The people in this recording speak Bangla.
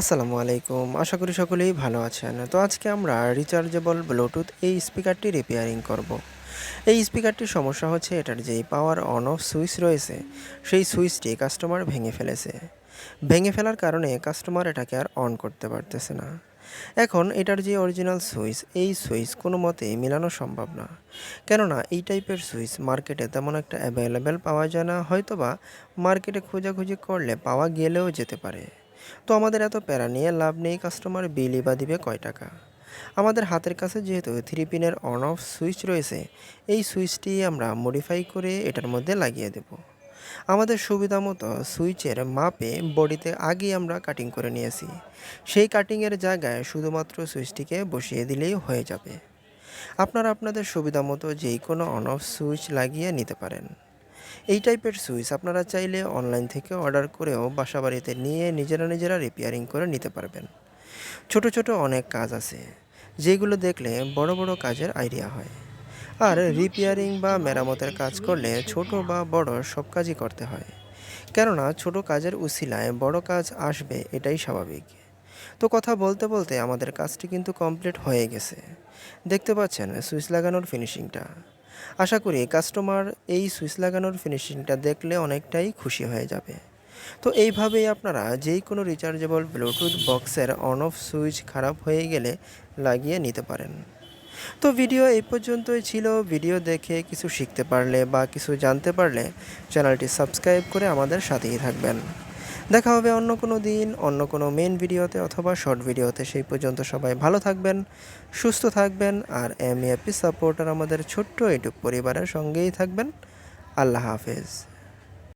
আসসালামু আলাইকুম। আশা করি সকলেই ভালো আছেন। তো আজকে আমরা রিচার্জেবল ব্লুটুথ এই স্পিকারটি রিপেয়ারিং করব। এই স্পিকারটির সমস্যা হচ্ছে এটার যেই পাওয়ার অন অফ সুইচ রয়েছে, সেই সুইচটি কাস্টমার ভেঙে ফেলেছে। ভেঙে ফেলার কারণে কাস্টমার এটাকে আর অন করতে পারতেছে না। এখন এটার যে অরিজিনাল সুইচ এই সুইচ কোনো মতে মেলানো সম্ভব না। কেননা এই টাইপের সুইচ মার্কেটে তেমন একটা অ্যাভেলেবেল পাওয়া যায় না, হয়তোবা মার্কেটে খোঁজাখুঁজি করলে পাওয়া গেলেও যেতে পারে। তো আমাদের এত প্যারা নিয়ে লাভ নেই কাস্টমার বিলই বা দিবে কয় টাকা? আমাদের হাতের কাছে যেহেতু থ্রি পিনের অন অফ সুইচ রয়েছে, এই সুইচটি আমরা মডিফাই করে এটার মধ্যে লাগিয়ে দেব। আমাদের সুবিধা মতো সুইচের মাপে বডিতে আগেই আমরা কাটিং করে নিয়েছি। সেই কাটিংয়ের জায়গায় শুধুমাত্র সুইচটিকে বসিয়ে দিলেই হয়ে যাবে। আপনারা আপনাদের সুবিধা মতো যেই কোনো অন অফ সুইচ লাগিয়ে নিতে পারেন। এই টাইপের সুইচ আপনারা চাইলে অনলাইন থেকে অর্ডার করেও বাসা বাড়িতে নিয়ে নিজেরা নিজেরা রিপেয়ারিং করে নিতে পারবেন। ছোট ছোট অনেক কাজ আছে, যেগুলো দেখলে বড় বড় কাজের আইডিয়া হয়। আর রিপেয়ারিং বা মেরামতের কাজ করলে ছোট বা বড় সব কাজই করতে হয়। কেননা ছোট কাজের উসিলায় বড় কাজ আসবে, এটাই স্বাভাবিক। তো কথা বলতে বলতে আমাদের কাজটি কিন্তু কমপ্লিট হয়ে গেছে। দেখতে পাচ্ছেন সুইচ লাগানোর ফিনিশিংটা। আশা করি কাস্টমার এই সুইচ লাগানোর ফিনিশিংটা দেখলে অনেকটাই খুশি হয়ে যাবে। তো এইভাবেই আপনারা যেই কোনো রিচার্জেবল ব্লুটুথ বক্সের অন অফ সুইচ খারাপ হয়ে গেলে লাগিয়ে নিতে পারেন। তো ভিডিও এই পর্যন্তই ছিল। ভিডিও দেখে কিছু শিখতে পারলে বা কিছু জানতে পারলে চ্যানেলটি সাবস্ক্রাইব করে আমাদের সাথেই থাকবেন। দেখা হবে অন্য কোনো দিন, অন্য কোনো মেন ভিডিওতে অথবা শর্ট ভিডিওতে সেই পর্যন্ত সবাই ভালো থাকবেন, সুস্থ থাকবেন আর এম এপি সাপোর্টার আমাদের ছোট্ট ইউটিউব পরিবারের সঙ্গেই থাকবেন। আল্লাহ হাফেজ।